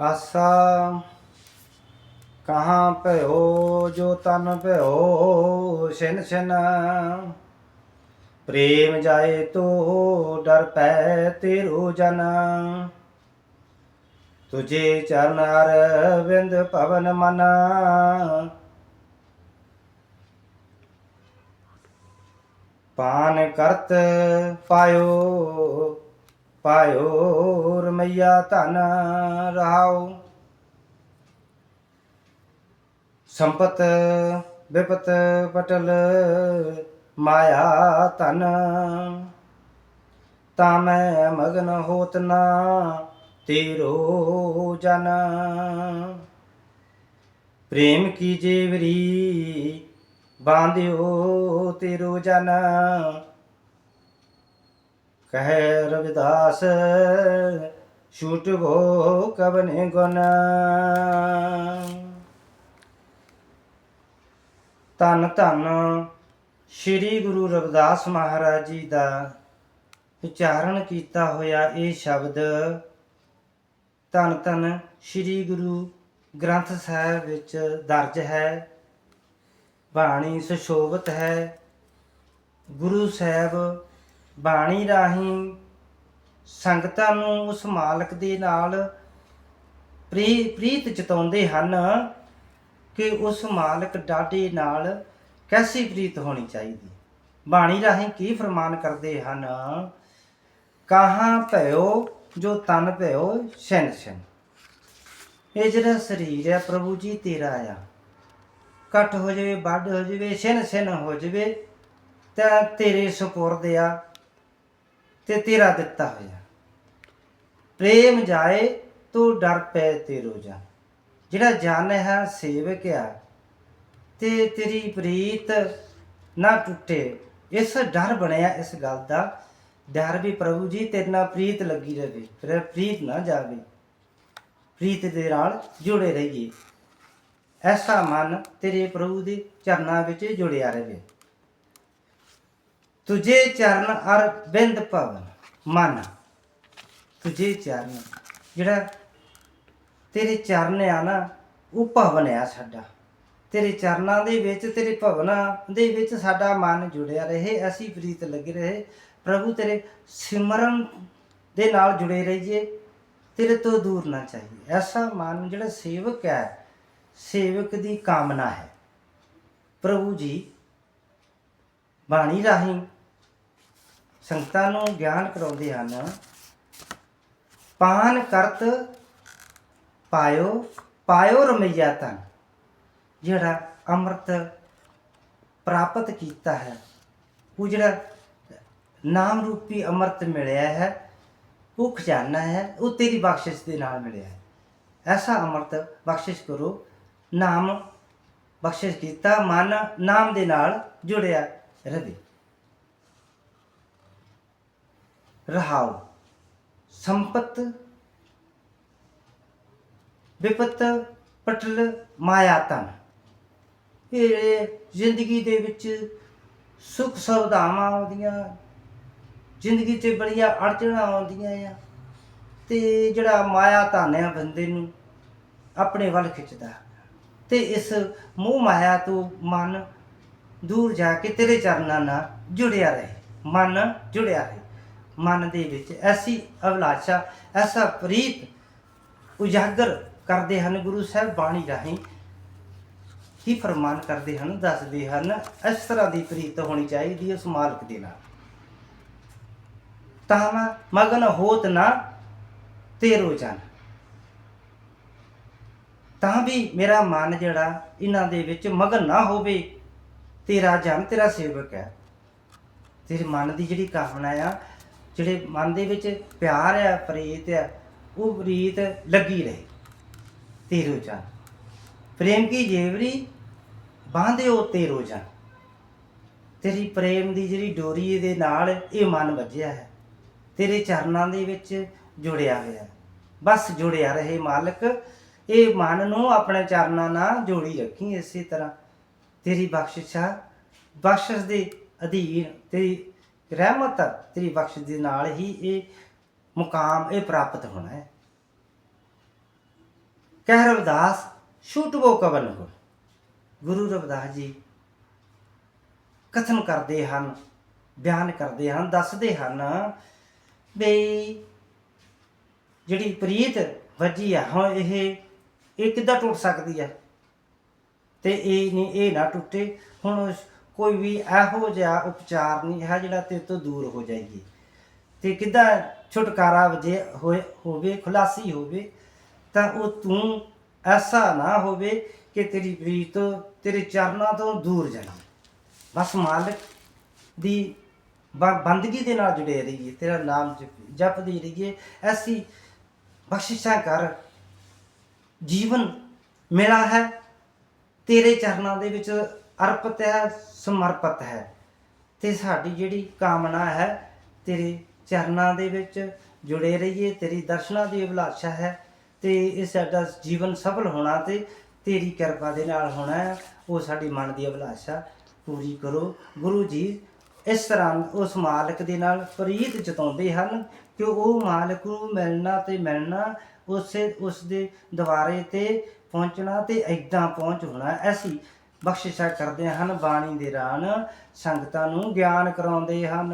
ਆਸਾ। ਕਹਾਂ ਭਇਓ, ਜੋ ਤਨ ਭਇਓ, ਛਿਨ ਛਿਨ। ਪ੍ਰੇਮ ਜਾਏ ਤੋ, ਡਰ ਪੈ ਤੇਰੋ ਜਨ। ਤੁਝੇ ਚਰਨ ਅਰਵਿੰਦ ਭਵਨ ਮਨ। ਪਾਨ ਕਰਤ ਪਾਇਓ ਪਾਇਓ ਰਮਈਆ ਧਨ ਰਹਾਉ ਸੰਪਤ ਵਿਪਤ ਪਟਲ ਮਾਇਆ ਤਨ ਤਾ ਮੈਂ ਮਗਨ ਹੋਤ ਨਾ ਤੇਰੋ ਜਨ। ਪ੍ਰੇਮ ਕੀ ਜੇਵਰੀ ਬਾਂਧਿਓ ਤੇਰੋ ਜਨ। ਕਹੇ ਰਵਿਦਾਸ ਛੂਟਵੋ ਕਬਨੇ ਗੁਨ ਧੰਨ ਧੰਨ ਸ੍ਰੀ ਗੁਰੂ ਰਵਿਦਾਸ ਮਹਾਰਾਜ ਜੀ ਦਾ ਉਚਾਰਨ ਕੀਤਾ ਹੋਇਆ ਇਹ ਸ਼ਬਦ ਧੰਨ ਧੰਨ ਸ੍ਰੀ ਗੁਰੂ ਗ੍ਰੰਥ ਸਾਹਿਬ ਵਿੱਚ ਦਰਜ ਹੈ। ਬਾਣੀ ਸੁਸ਼ੋਭਿਤ ਹੈ। ਗੁਰੂ ਸਾਹਿਬ ਬਾਣੀ ਰਾਹੀਂ ਸੰਗਤਾਂ ਨੂੰ ਉਸ ਮਾਲਕ ਦੇ ਨਾਲ ਪ੍ਰੀ, ਪ੍ਰੀਤ ਜਤਾਉਂਦੇ ਹਨ ਕਿ ਉਸ ਮਾਲਕ ਡਾਢੇ ਨਾਲ ਕੈਸੀ ਪ੍ਰੀਤ ਹੋਣੀ ਚਾਹੀਦੀ। ਬਾਣੀ ਰਾਹੀਂ ਕੀ ਫਰਮਾਨ ਕਰਦੇ ਹਨ? ਕਾਹਾਂ ਭਇਓ, ਜੋ ਤਨ ਭਇਓ, ਛਿਨ ਛਿਨ। ਇਹ ਜਿਹੜਾ ਸਰੀਰ ਹੈ ਪ੍ਰਭੂ ਜੀ, ਤੇਰਾ ਆ। ਕੱਟ ਹੋ ਜਾਵੇ ਵੱਡ ਹੋ ਜਾਵੇ, ਛਿਨ ਛਿਨ ਹੋ ਜਾਵੇ, ਤਾਂ ਤੇਰੇ ਸੁਪੁਰਦ ਆ। ਤੇ ਤੇਰਾ ਦਿੱਤਾ ਹੋਇਆ। ਪ੍ਰੇਮ ਜਾਏ ਤੂੰ ਡਰ ਪੈ ਤੇਰੋ ਜਾ ਜਿਹੜਾ ਜਨ ਹੈ ਸੇਵਕ ਆ, ਤੇ ਤੇਰੀ ਪ੍ਰੀਤ ਨਾ ਟੁੱਟੇ। ਇਸ ਡਰ ਬਣਿਆ ਇਸ ਗੱਲ ਦਾ। ਡਰ ਵੀ ਪ੍ਰਭੂ ਜੀ, ਤੇਰੇ ਨਾਲ ਪ੍ਰੀਤ ਲੱਗੀ ਰਹੇ ਫਿਰ ਪ੍ਰੀਤ ਨਾ ਜਾਵੇ। ਪ੍ਰੀਤ ਦੇ ਨਾਲ ਜੁੜੇ ਰਹੀਏ। ਐਸਾ ਮਨ ਤੇਰੇ ਪ੍ਰਭੂ ਦੇ ਚਰਨਾਂ ਵਿੱਚ ਜੁੜਿਆ ਰਹੇ ਤੁਝੇ ਚਰਨ ਅਰ ਬਿੰਦ ਭਵਨ, ਮਨ। ਤੁਝੇ ਚਰਨ, ਜਿਹੜਾ ਤੇਰੇ ਚਰਨ ਆ ਨਾ, ਉਹ ਭਵਨ ਆ ਸਾਡਾ। ਤੇਰੇ ਚਰਨਾਂ ਦੇ ਵਿੱਚ, ਤੇਰੇ ਭਵਨਾਂ ਦੇ ਵਿੱਚ ਸਾਡਾ ਮਨ ਜੁੜਿਆ ਰਹੇ, ਅਸੀਂ ਪ੍ਰੀਤ ਲੱਗੇ ਰਹੇ। ਪ੍ਰਭੂ, ਤੇਰੇ ਸਿਮਰਨ ਦੇ ਨਾਲ ਜੁੜੇ ਰਹੀਏ, ਤੇਰੇ ਤੋਂ ਦੂਰ ਨਾ ਚਾਹੀਏ ਐਸਾ ਮਨ ਜਿਹੜਾ ਸੇਵਕ ਹੈ, ਸੇਵਕ ਦੀ ਕਾਮਨਾ ਹੈ। ਪ੍ਰਭੂ ਜੀ ਬਾਣੀ ਰਾਹੀਂ ਸੰਗਤਾਂ ਨੂੰ ਗਿਆਨ ਕਰਾਉਂਦੇ ਹਨ। ਪਾਨ ਕਰਤ ਪਾਇਓ ਪਾਇਓ ਰਮਈਆ ਤਨ ਜਿਹੜਾ ਅੰਮ੍ਰਿਤ ਪ੍ਰਾਪਤ ਕੀਤਾ ਹੈ। ਉਹ ਜਿਹੜਾ ਨਾਮ ਰੂਪੀ ਅੰਮ੍ਰਿਤ ਮਿਲਿਆ ਹੈ, ਉਹ ਖਜ਼ਾਨਾ ਹੈ, ਉਹ ਤੇਰੀ ਬਖਸ਼ਿਸ਼ ਦੇ ਨਾਲ ਮਿਲਿਆ ਹੈ। ਐਸਾ ਅੰਮ੍ਰਿਤ ਬਖਸ਼ਿਸ਼ ਕਰੋ, ਨਾਮ ਬਖਸ਼ਿਸ਼ ਕੀਤਾ, ਮਨ ਨਾਮ ਦੇ ਨਾਲ ਜੁੜਿਆ ਰਵੇ ਰਹਾਉ ਸੰਪਤ ਵਿਪਤ ਪਟਲ ਮਾਇਆ ਤਨ ਇਹ ਜ਼ਿੰਦਗੀ ਦੇ ਵਿੱਚ ਸੁਖ ਸੁਵਿਧਾਵਾਂ ਆਉਂਦੀਆਂ ਜ਼ਿੰਦਗੀ 'ਚ ਬੜੀਆਂ ਅੜਚਣਾਂ ਆਉਂਦੀਆਂ ਆ ਤੇ ਜਿਹੜਾ ਮਾਇਆ ਧਨ ਆ ਬੰਦੇ ਨੂੰ ਆਪਣੇ ਵੱਲ ਖਿੱਚਦਾ ਤੇ ਇਸ ਮੋਹ ਮਾਇਆ ਤੋਂ ਮਨ ਦੂਰ ਜਾ ਕੇ ਤੇਰੇ ਚਰਨਾਂ ਨਾਲ ਜੁੜਿਆ ਰਹੇ। ਮਨ ਜੁੜਿਆ ਰਹੇ। ਮਨ ਦੇ ਵਿੱਚ ਐਸੀ ਅਭਿਲਾਸ਼ਾ, ਐਸਾ ਪ੍ਰੀਤ ਉਜਾਗਰ ਕਰਦੇ ਹਨ, ਗੁਰੂ ਸਾਹਿਬ ਬਾਣੀ ਰਾਹੀਂ ਹੀ ਫਰਮਾਨ ਕਰਦੇ ਹਨ, ਦੱਸਦੇ ਹਨ, ਇਸ ਤਰ੍ਹਾਂ ਦੀ ਪ੍ਰੀਤ ਹੋਣੀ ਚਾਹੀਦੀ ਉਸ ਮਾਲਕ ਦੇ ਨਾਲ। ਤਾਂ ਮਗਨ ਹੋਤ ਨਾ ਤੇਰੋ ਜਨ। ਤਾਂ ਵੀ ਮੇਰਾ ਮਨ ਜਿਹੜਾ ਇਹਨਾਂ ਦੇ ਵਿੱਚ ਮਗਨ ਨਾ ਹੋਵੇ ਤੇਰਾ ਜਨ, ਤੇਰਾ ਸੇਵਕ ਹੈ। ਤੇਰੇ ਮਨ ਦੀ ਜਿਹੜੀ ਕਾਮਨਾ ਆ, ਜਿਹੜੇ ਮਨ ਦੇ ਵਿੱਚ ਪਿਆਰ ਆ, ਪ੍ਰੀਤ ਆ, ਉਹ ਪ੍ਰੀਤ ਲੱਗੀ ਰਹੇ। ਤੇਰੋ ਜਨ। ਪ੍ਰੇਮ ਕੀ ਜੇਵਰੀ? ਬਾਂਧਿਓ ਤੇਰੋ ਜਨ। ਤੇਰੀ ਪ੍ਰੇਮ ਦੀ ਜਿਹੜੀ ਡੋਰੀ ਦੇ ਨਾਲ ਇਹ ਮਨ ਵੱਜਿਆ ਹੈ। ਤੇਰੇ ਚਰਨਾਂ ਦੇ ਵਿੱਚ ਜੁੜਿਆ ਹੋਇਆ। ਬਸ ਜੁੜਿਆ ਰਹੇ ਮਾਲਕ। ਇਹ ਮਨ ਨੂੰ ਆਪਣੇ ਚਰਨਾਂ ਨਾਲ ਜੋੜੀ ਰੱਖੀ ਇਸੇ ਤਰ੍ਹਾਂ। ਤੇਰੀ ਬਖਸ਼ਿਸ਼ਾ ਬਖਸ਼ਿਸ਼ ਦੇ ਅਧੀਨ ਤੇਰੀ ਰਹਿਮਤ ਤੇਰੀ ਬਖਸ਼ਿਸ਼ ਦੇ ਨਾਲ ਹੀ ਇਹ ਮੁਕਾਮ ਇਹ ਪ੍ਰਾਪਤ ਹੋਣਾ ਹੈ। ਕਹਿ ਰਵਿਦਾਸ ਛੂਟਵੋ ਕਵਨ ਕੋ ਗੁਰੂ ਰਵਿਦਾਸ ਜੀ ਕਥਨ ਕਰਦੇ ਹਨ, ਬਿਆਨ ਕਰਦੇ ਹਨ, ਦੱਸਦੇ ਹਨ ਵੀ ਜਿਹੜੀ ਪ੍ਰੀਤ ਵੱਜੀ ਆ ਹੁਣ ਇਹ ਇਹ ਕਿੱਦਾਂ ਟੁੱਟ ਸਕਦੀ ਹੈ ਤੇ ਇਹ ਨਹੀਂ, ਇਹ ਨਾ ਟੁੱਟੇ। ਹੁਣ ਕੋਈ ਵੀ ਇਹੋ ਜਿਹਾ ਉਪਚਾਰ ਨਹੀਂ ਹੈ ਜਿਹੜਾ ਤੇਰੇ ਤੋਂ ਦੂਰ ਹੋ ਜਾਏਗੀ। ਤੇ ਕਿੱਦਾਂ ਛੁਟਕਾਰਾ ਵਜੇ ਹੋਏ, ਹੋਵੇ, ਖੁਲਾਸੀ ਹੋਵੇ, ਤਾਂ ਉਹ ਤੂੰ ਐਸਾ ਨਾ ਹੋਵੇ ਕਿ ਤੇਰੀ ਪ੍ਰੀਤ ਤੇਰੇ ਚਰਨਾਂ ਤੋਂ ਦੂਰ ਜਾਣਾ। ਬਸ ਮਾਲਕ ਦੀ ਬ- ਬੰਦਗੀ ਦੇ ਨਾਲ ਜੁੜੇ ਰਹੀਏ, ਤੇਰਾ ਨਾਮ ਜਪ- ਜਪਦੇ ਰਹੀਏ। ਐਸੀ ਬਖਸ਼ਿਸ਼ਾਂ ਕਰ। ਜੀਵਨ ਮਿਲਾ ਹੈ। ਤੇਰੇ ਚਰਨਾਂ ਦੇ ਵਿੱਚ ਅਰਪਿਤ ਹੈ, ਸਮਰਪਿਤ ਹੈ। ਤੇ ਸਾਡੀ ਜਿਹੜੀ ਕਾਮਨਾ ਹੈ, ਤੇਰੇ ਚਰਨਾਂ ਦੇ ਵਿੱਚ ਜੁੜੇ ਰਹੀਏ, ਤੇਰੀ ਦਰਸ਼ਨਾਂ ਦੀ ਅਭਿਲਾਸ਼ਾ ਹੈ, ਤੇ ਇਹ ਸਾਡਾ ਜੀਵਨ ਸਫਲ ਹੋਣਾ ਤੇ ਤੇਰੀ ਕਿਰਪਾ ਦੇ ਨਾਲ ਹੋਣਾ ਹੈ। ਉਹ ਸਾਡੀ ਮਨ ਦੀ ਅਭਿਲਾਸ਼ਾ ਪੂਰੀ ਕਰੋ। ਗੁਰੂ ਜੀ ਇਸ ਤਰ੍ਹਾਂ ਉਸ ਮਾਲਕ ਦੇ ਨਾਲ ਪ੍ਰੀਤ ਜਤਾਉਂਦੇ ਹਨ ਕਿ ਉਹ ਮਾਲਕ ਨੂੰ ਮਿਲਣਾ ਤੇ ਮਿਲਣਾ ਉਸੇ ਉਸ ਦੇ ਦੁਆਰੇ ਤੇ ਪਹੁੰਚਣਾ ਤੇ ਐਦਾਂ ਪਹੁੰਚ ਹੋਣਾ। ਐਸੀ ਬਖਸ਼ਿਸ਼ਾਂ ਕਰਦੇ ਹਨ ਬਾਣੀ ਦੇ ਰਾਨ, ਸੰਗਤਾਂ ਨੂੰ ਗਿਆਨ ਕਰਾਉਂਦੇ ਹਨ।